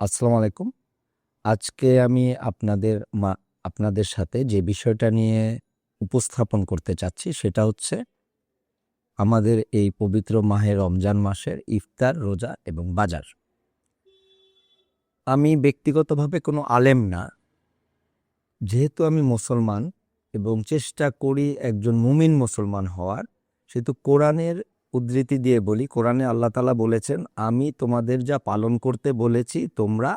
আসসালামু আলাইকুম। আজকে আমি আপনাদের মা আপনাদের সাথে যে বিষয়টা নিয়ে উপস্থাপন করতে চাচ্ছি সেটা হচ্ছে আমাদের এই পবিত্র মাহে রমজান মাসের ইফতার, রোজা এবং বাজার। আমি ব্যক্তিগতভাবে কোনো আলেম না। যেহেতু আমি মুসলমান এবং চেষ্টা করি একজন মুমিন মুসলমান হওয়ার, সেহেতু কোরআনের উদ্ধৃতি দিয়ে বলি, কোরআনে আল্লাহ তাআলা বলেছেন, "আমি তোমাদের যা পালন করতে বলেছি তোমরা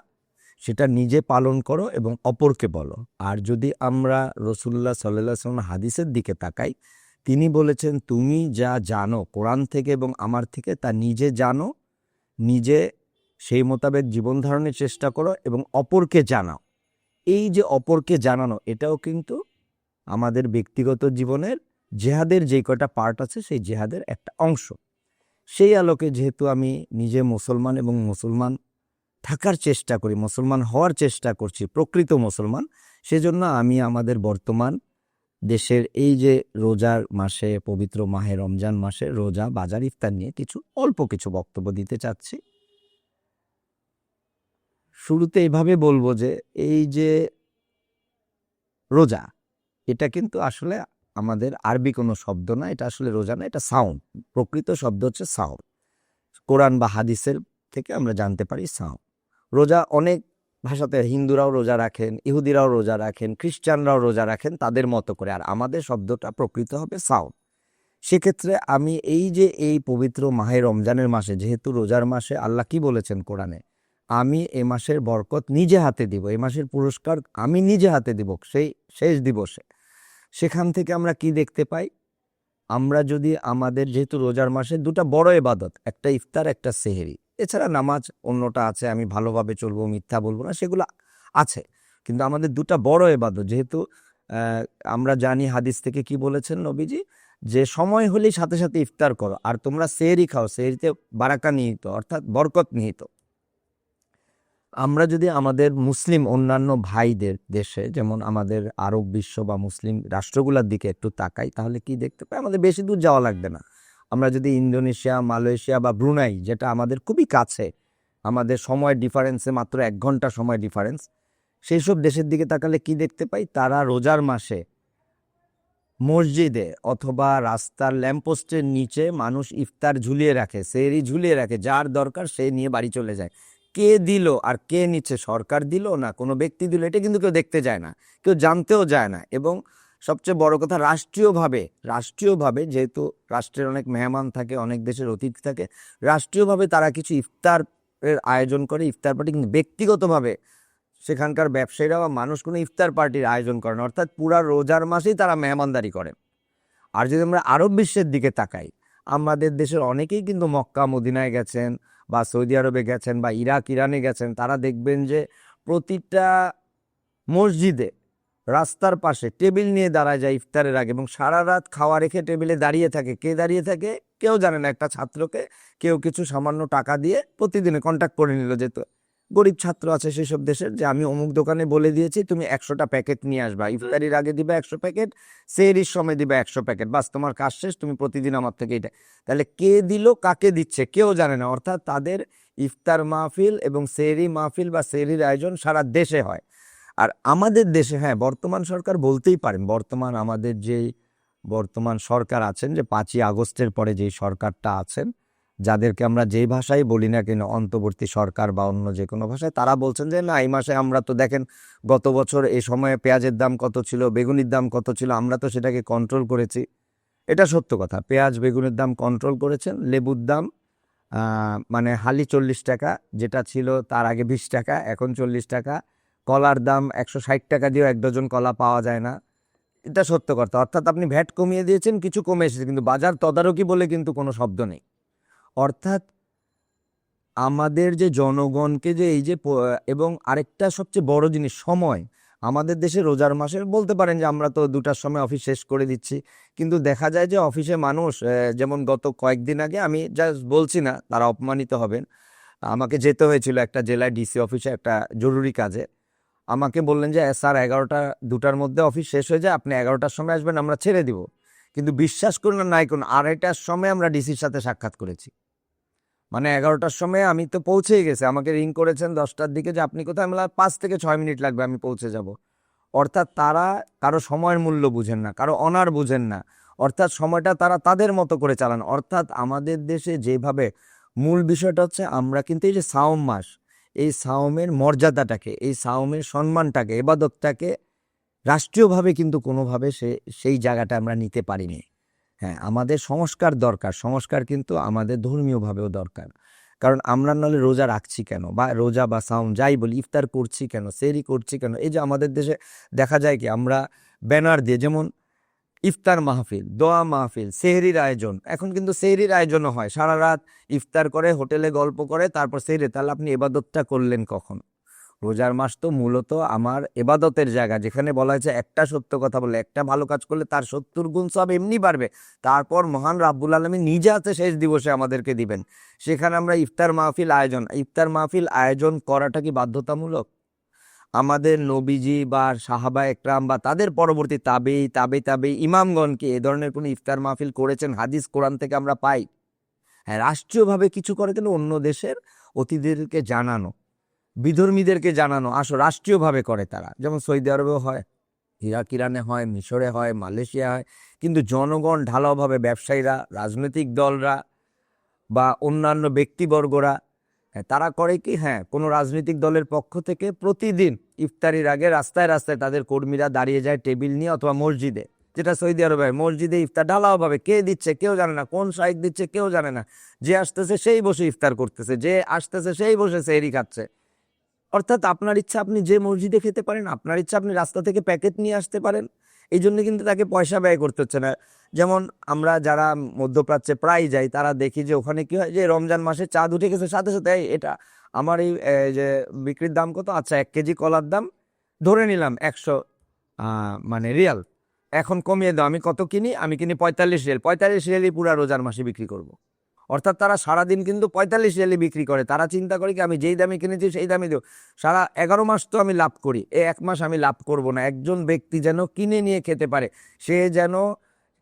সেটা নিজে পালন করো এবং অপরকে বলো।" আর যদি আমরা রাসূলুল্লাহ সাল্লাল্লাহু আলাইহি ওয়াসাল্লামের হাদিসের দিকে তাকাই, তিনি বলেছেন, "তুমি যা জানো কোরআন থেকে এবং আমার থেকে তা নিজে জানো, নিজে সেই মোতাবেক জীবন ধারণের চেষ্টা করো এবং অপরকে জানাও।" এই যে অপরকে জানানো এটাও কিন্তু আমাদের ব্যক্তিগত জীবনের জেহাদের যে কয়টা পার্ট আছে সেই জেহাদের একটা অংশ। সেই আলোকে যেহেতু আমি নিজে মুসলমান এবং মুসলমান থাকার চেষ্টা করি, মুসলমান হওয়ার চেষ্টা করছি, প্রকৃত মুসলমান, সেজন্য আমি আমাদের বর্তমান দেশের এই যে রোজার মাসে, পবিত্র মাহে রমজান মাসে রোজা, বাজার, ইফতার নিয়ে কিছু অল্প কিছু বক্তব্য দিতে চাচ্ছি। শুরুতে এভাবে বলব যে এই যে রোজা, এটা কিন্তু আসলে আমাদের আরবি কোনো শব্দ না, এটা আসলে রোজা না, এটা সাউন্ড প্রকৃত শব্দ হচ্ছে সাওম। কোরআন বা হাদিসের থেকে আমরা জানতে পারি সাওম। রোজা অনেক ভাষাতে হিন্দুরাও রোজা রাখেন, ইহুদিরাও রোজা রাখেন, খ্রিস্টানরাও রোজা রাখেন তাদের মতো করে। আর আমাদের শব্দটা প্রকৃত হবে সাউন্ড সেক্ষেত্রে আমি এই যে এই পবিত্র মাহে রমজানের মাসে যেহেতু রোজার মাসে আল্লাহ কি বলেছেন কোরআনে? আমি এ মাসের বরকত নিজে হাতে দিব। এ মাসের পুরস্কার আমি নিজে হাতে দিব সেই শেষ দিবসে। সেখান থেকে আমরা কি দেখতে পাই? আমরা যদি আমাদের যেহেতু রোজার মাসে দুটা বড় এবাদত একটা ইফতার, একটা সেহরি। এছাড়া নামাজ অন্যটা আছে, আমি ভালোভাবে চলবো, মিথ্যা বলব না, সেগুলো আছে। কিন্তু আমাদের দুটা বড় এবাদত যেহেতু আমরা জানি হাদিস থেকে কি বলেছেন নবীজি? যে সময় হলেই সাথে, সাথে ইফতার করো। আর তোমরা সেহরি খাও, সেহরিতে বারাকা নিহিত অর্থাৎ বরকত নিহিত। আমরা যদি আমাদের মুসলিম অন্যান্য ভাইদের দেশে যেমন আমাদের আরব বিশ্ব বা মুসলিম রাষ্ট্রগুলার দিকে একটু তাকাই তাহলে কি দেখতে পাই? আমাদের বেশি দূর যাওয়া লাগবে না। আমরা যদি ইন্দোনেশিয়া, মালয়েশিয়া বা ব্রুনাই যেটা আমাদের খুবই কাছে, আমাদের সময় ডিফারেন্সে মাত্র এক ঘণ্টা সময় ডিফারেন্স। সেই সব দেশের দিকে তাকালে কি দেখতে পাই? তারা রোজার মাসে মসজিদে অথবা রাস্তার ল্যাম্পপোস্টের নিচে মানুষ ইফতার ঝুলিয়ে রাখে, সেহরি ঝুলিয়ে রাখে। যার দরকার সে নিয়ে বাড়ি চলে যায়। কে দিল আর কে নিচ্ছে? সরকার দিল না কোনো ব্যক্তি দিল? এটা কিন্তু কেউ দেখতে যায় না। কেউ জানতেও যায় না এবং সবচেয়ে বড় কথা রাষ্ট্রীয়ভাবে, রাষ্ট্রীয়ভাবে যেহেতু রাষ্ট্রের অনেক মেহমান থাকে, অনেক দেশের অতিথি থাকে, রাষ্ট্রীয়ভাবে তারা কিছু ইফতারের আয়োজন করে, ইফতার পার্টি কিন্তু ব্যক্তিগতভাবে সেখানকার ব্যবসায়ীরা বা মানুষ কোনো ইফতার পার্টির আয়োজন করে না। অর্থাৎ পুরা রোজার মাসেই তারা মেহমানদারি করে। আর যদি আমরা আরব বিশ্বের দিকে তাকাই, আমাদের দেশের অনেকেই কিন্তু মক্কা, মদিনায় গেছেন বা সৌদি আরবে গেছেন বা ইরাক, ইরানে গেছেন। তারা দেখবেন যে প্রতিটা মসজিদে রাস্তার পাশে টেবিল নিয়ে দাঁড়ায় যায় ইফতারের আগে এবং সারা রাত খাওয়া রেখে টেবিলে দাঁড়িয়ে থাকে। কে দাঁড়িয়ে থাকে? কেউ জানে না। একটা ছাত্রকে কেউ কিছু সামান্য টাকা দিয়ে প্রতিদিনে কন্ট্যাক্ট করে নিল যে গরিব ছাত্র আছে সেসব দেশের যে আমি অমুক দোকানে বলে দিয়েছি তুমি একশোটা প্যাকেট নিয়ে আসবা। ইফতারির আগে দিবা ১০০ প্যাকেট, সেহরির সময় দিবা ১০০ প্যাকেট। বাস তোমার কাজ শেষ, তুমি প্রতিদিন আমার থেকে এটা। তাহলে কে দিল, কাকে দিচ্ছে? কেউ জানে না। অর্থাৎ তাদের ইফতার মাহফিল এবং সেহরি মাহফিল বা সেহরির আয়োজন সারা দেশে হয়। আর আমাদের দেশে হ্যাঁ, বর্তমান সরকার বলতেই পারেন, বর্তমান আমাদের যেই বর্তমান সরকার আছেন যে পাঁচই আগস্টের পরে যেই সরকারটা আছেন, যাদেরকে আমরা যেই ভাষায় বলি না কেন অন্তর্বর্তী সরকার বা অন্য যে কোনো ভাষায়, তারা বলছেন যে না এই মাসে আমরা তো দেখেন গত বছর এই সময়ে পেঁয়াজের দাম কত ছিল, বেগুনির দাম কত ছিল, আমরা তো সেটাকে কন্ট্রোল করেছি। এটা সত্য কথা। পেঁয়াজ, বেগুনের দাম কন্ট্রোল করেছেন। লেবুর দাম মানে হালি ৪০ টাকা, যেটা ছিল তার আগে ২০ টাকা, এখন ৪০ টাকা। কলার দাম ১৬০ টাকা দিয়েও এক ডজন কলা পাওয়া যায় না। এটা সত্য কথা। অর্থাৎ আপনি ভ্যাট কমিয়ে দিয়েছেন, কিছু কমে এসেছে। কিন্তু বাজার তদারকি বলে কিন্তু কোনো শব্দ নেই। অর্থাৎ আমাদের যে জনগণকে যে এই যে এবং আরেকটা সবচেয়ে বড় জিনিস সময়। আমাদের দেশে রোজার মাসে বলতে পারেন যে আমরা তো দুটার সময় অফিস শেষ করে দিচ্ছি। কিন্তু দেখা যায় যে অফিসে মানুষ যেমন গত কয়েকদিন আগে আমি জাস্ট বলছি না, তারা অপমানিত হবেন। আমাকে যেতে হয়েছিল একটা জেলায় ডিসি অফিসে একটা জরুরি কাজে। আমাকে বললেন যে স্যার ১১টা ২টার মধ্যে অফিস শেষ হয়ে যায়, আপনি ১১টার সময় আসবেন আমরা ছেড়ে দিব। কিন্তু বিশ্বাস করুন আর নাই করুন ২.৫টার সময় আমরা ডিসির সাথে সাক্ষাৎ করেছি। মানে এগারোটার সময় আমি তো পৌঁছেই গেছি। আমাকে রিং করেছেন দশটার দিকে যে আপনি কোথায়? আমি পাঁচ থেকে ছয় মিনিট লাগবে, আমি পৌঁছে যাব। অর্থাৎ তারা কারও সময়ের মূল্য বুঝেন না, কারও অনার বুঝেন না। অর্থাৎ সময়টা তারা তাদের মতো করে চালান। অর্থাৎ আমাদের দেশে যেভাবে মূল বিষয়টা হচ্ছে, আমরা কিন্তু এই যে সাওম মাস, এই সাওমের মর্যাদাটাকে, এই সাওমের সম্মানটাকে, এবাদতটাকে রাষ্ট্রীয়ভাবে কিন্তু কোনোভাবে সে, সেই জায়গাটা আমরা নিতে পারিনি। হ্যাঁ আমাদের সংস্কার দরকার। সংস্কার কিন্তু আমাদের ধর্মীয়ভাবেও দরকার। কারণ আমরা নাহলে রোজা রাখছি কেন? বা রোজা বা সাউম যাই বলি, ইফতার করছি কেন? সেরি করছি কেন? এই যে আমাদের দেশে দেখা যায় কি, আমরা ব্যানার দিয়ে যেমন ইফতার মাহফিল, দোয়া মাহফিল, সেহরির আয়োজন, এখন কিন্তু সেহরির আয়োজনও হয়। সারা রাত ইফতার করে, হোটেলে গল্প করে, তারপর সেহরি, তাহলে আপনি এবাদতটা করলেন কখন? রোজার মাস তো মূলত আমার এবাদতের জায়গা। যেখানে বলা হয়েছে, একটা সত্য কথা বলে, একটা ভালো কাজ করলে তার সত্তর গুণ সব এমনি বাড়বে। তারপর মহান রাব্বুল আলমী নিজে আছে শেষ দিবসে আমাদেরকে দিবেন। সেখানে আমরা ইফতার মাহফিল আয়োজন, ইফতার মাহফিল আয়োজন করাটা কি বাধ্যতামূলক? আমাদের নবীজি বা সাহাবা একরাম বা তাদের পরবর্তী তাবেই তাবে তাবে ইমামগণ কি এ ধরনের কোনো ইফতার মাহফিল করেছেন, হাদিস কোরআন থেকে আমরা পাই? হ্যাঁ রাষ্ট্রীয়ভাবে কিছু করে কিন্তু অন্য দেশের অতিথিদেরকে জানানো। বিধর্মীদেরকে জানানো, আসো, রাষ্ট্রীয়ভাবে করে তারা। যেমন সৌদি আরবেও হয়, ইরাক, ইরানে হয়, মিশরে হয়, মালয়েশিয়া হয়। কিন্তু জনগণ ঢালাওভাবে ব্যবসায়ীরা, রাজনৈতিক দলরা বা অন্যান্য ব্যক্তিবর্গরা হ্যাঁ তারা করে কি হ্যাঁ কোনো রাজনৈতিক দলের পক্ষ থেকে প্রতিদিন ইফতারির আগে রাস্তায় রাস্তায় তাদের কর্মীরা দাঁড়িয়ে যায় টেবিল নিয়ে অথবা মসজিদে। যেটা সৌদি আরবে মসজিদে ইফতার ঢালাওভাবে কে দিচ্ছে, কেউ জানে না, কোন শাইক দিচ্ছে, কেউ জানে না। যে আসতেছে সেই বসে ইফতার করতেছে, যে আসতেছে সেই বসে সেহরি খাচ্ছে। অর্থাৎ আপনার ইচ্ছা আপনি যে মসজিদে খেতে পারেন, আপনার ইচ্ছা আপনি রাস্তা থেকে প্যাকেট নিয়ে আসতে পারেন। এই জন্য কিন্তু তাকে পয়সা ব্যয় করতে হচ্ছে না। যেমন আমরা যারা মধ্যপ্রাচ্যে প্রায় যাই, তারা দেখি যে ওখানে কি হয় যে রমজান মাসে চাঁদ উঠে গেছে, সাথে সাথে এটা আমার এই যে বিক্রির দাম কত? আচ্ছা এক কেজি কলার দাম ধরে নিলাম একশো মানে রিয়াল। এখন কমিয়ে দাও, আমি কত কিনি? আমি কিনি পঁয়তাল্লিশ রিয়াল। পঁয়তাল্লিশ রিয়ালই পুরা রোজার মাসে বিক্রি করব। অর্থাৎ তারা সারাদিন কিন্তু পঁয়তাল্লিশ রিয়ালে বিক্রি করে। তারা চিন্তা করে কি, আমি যেই দামে কিনেছি সেই দামে দেবো। সারা এগারো মাস তো আমি লাভ করি। এ এক মাস আমি লাভ করব না। একজন ব্যক্তি যেন কিনে নিয়ে খেতে পারে, সে যেন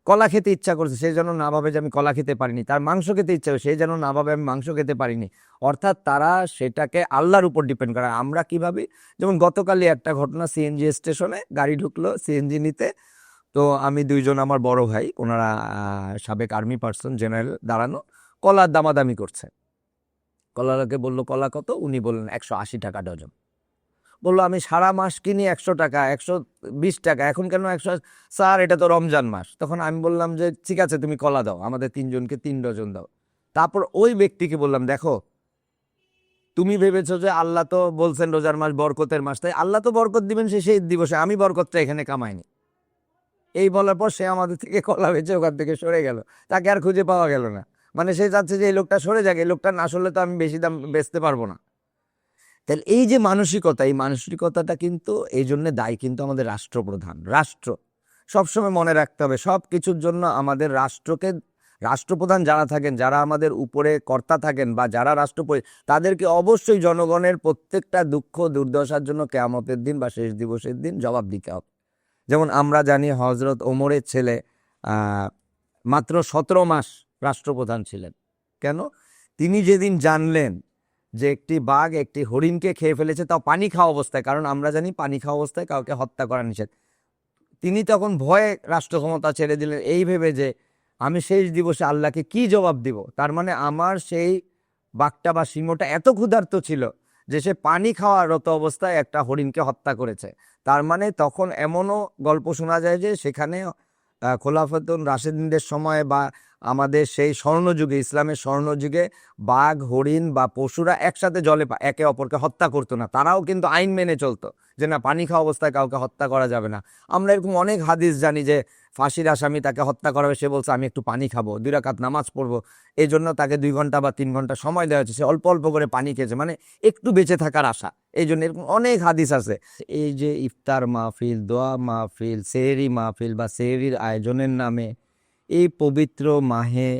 কলা খেতে ইচ্ছা করছে, সে যেন না ভাবে যে আমি কলা খেতে পারিনি। তার মাংস খেতে ইচ্ছা করে সে যেন না ভাবে আমি মাংস খেতে পারিনি। অর্থাৎ তারা সেটাকে আল্লাহর উপর ডিপেন্ড করে। আমরা কীভাবে যেমন গতকালই একটা ঘটনা সিএনজি স্টেশনে গাড়ি ঢুকলো সিএনজি নিতে। তো আমি দুইজন আমার বড় ভাই, ওনারা সাবেক আর্মি পার্সন, জেনারেল, দাঁড়ানো। কলার দামাদামি করছে। কলাকে বলল, কলা কত? উনি বললেন, একশো আশি টাকা ডজন। বলল, আমি সারা মাস কিনি একশো টাকা, একশো বিশ টাকা, এখন কেন একশো স্যার, এটা তো রমজান মাস। তখন আমি বললাম যে, ঠিক আছে, তুমি কলা দাও, আমাদের তিনজনকে তিন ডজন দাও। তারপর ওই ব্যক্তিকে বললাম, দেখো, তুমি ভেবেছো যে আল্লাহ তো বলছেন রোজার মাস বরকতের মাস, তাই আল্লাহ তো বরকত দিবেন, সে সেই দিবসে। আমি বরকতটা এখানে কামাইনি। এই বলার পর সে আমাদের থেকে কলা বেচে ওখান থেকে সরে গেল। তাকে আর খুঁজে পাওয়া গেল না। মানে সে চাচ্ছে যে, এই লোকটা সরে যাক, এই লোকটা না সরলে তো আমি বেশি দাম বেচতে পারব না। তাহলে এই যে মানসিকতা, এই মানসিকতাটা কিন্তু, এই জন্য দায়ী কিন্তু আমাদের রাষ্ট্রপ্রধান। রাষ্ট্র, সবসময় মনে রাখতে হবে সব কিছুর জন্য আমাদের রাষ্ট্রকে, রাষ্ট্রপ্রধান যারা থাকেন, যারা আমাদের উপরে কর্তা থাকেন বা যারা রাষ্ট্রপতি, তাদেরকে অবশ্যই জনগণের প্রত্যেকটা দুঃখ, দুর্দশার জন্য কেয়ামতের দিন বা শেষ দিবসের দিন জবাব দিতে হবে। যেমন আমরা জানি হজরত ওমরের ছেলে মাত্র সতেরো মাস রাষ্ট্রপ্রধান ছিলেন। কেন? তিনি যেদিন জানলেন যে একটি বাঘ একটি হরিণকে খেয়ে ফেলেছে, তাও পানি খাওয়া অবস্থায়, কারণ আমরা জানি পানি খাওয়া অবস্থায় কাউকে হত্যা করা নিষেধ। তিনি তখন ভয়ে রাষ্ট্র ক্ষমতা ছেড়ে দিলেন, এই ভেবে যে আমি শেষ দিবসে আল্লাহকে কি জবাব দিব? তার মানে আমার সেই বাঘটা বা সিংহটা এত ক্ষুধার্ত ছিল যে সে পানি খাওয়ারত অবস্থায় একটা হরিণকে হত্যা করেছে। তার মানে তখন এমনও গল্প শোনা যায় যে সেখানে খোলাফতুন রাশেদিনদের সময় বা আমাদের সেই স্বর্ণযুগে, ইসলামের স্বর্ণযুগে বাঘ, হরিণ বা পশুরা একসাথে জলে একে অপরকে হত্যা করতো না। তারাও কিন্তু আইন মেনে চলতো। যে না, পানি খাওয়া অবস্থায় কাউকে হত্যা করা যাবে না। আমরা এরকম অনেক হাদিস জানি যে, ফাঁসির আসামি তাকে হত্যা করা হবে সে বলছে, আমি একটু পানি খাব, দুই রাকাত নামাজ পড়ব। এই জন্য তাকে দুই ঘণ্টা বা তিন ঘণ্টা সময় দেওয়া হচ্ছে সে অল্প অল্প করে পানি খেয়েছে মানে একটু বেঁচে থাকার আশা। এই জন্য এরকম অনেক হাদিস আছে। এই যে, ইফতার মাহফিল, দোয়া মাহফিল, সেহরি মাহফিল বা সেহরির আয়োজনের নামে এই পবিত্র মাহে,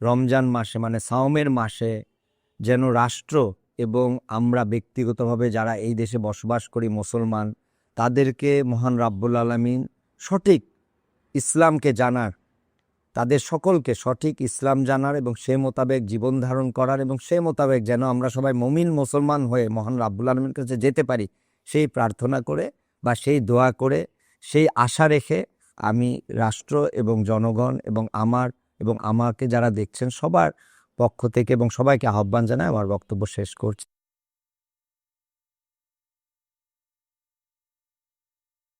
রমজান মাসে মানে সাওমের মাসে যেন রাষ্ট্র এবং আমরা ব্যক্তিগতভাবে যারা এই দেশে বসবাস করি মুসলমান, তাদেরকে মহান রাব্বুল আলমিন সঠিক ইসলামকে জানার, তাদের সকলকে সঠিক ইসলাম জানার এবং সে মোতাবেক জীবন ধারণ করার এবং সে মোতাবেক যেন আমরা সবাই মমিন মুসলমান হয়ে মহান রাব্বুল আলমীর কাছে যেতে পারি, সেই প্রার্থনা করে বা সেই দোয়া করে, সেই আশা রেখে আমি রাষ্ট্র এবং জনগণ এবং আমার এবং আমাকে যারা দেখছেন সবার পক্ষ থেকে এবং সবাইকে আহ্বান জানায় আমার বক্তব্য শেষ করছি।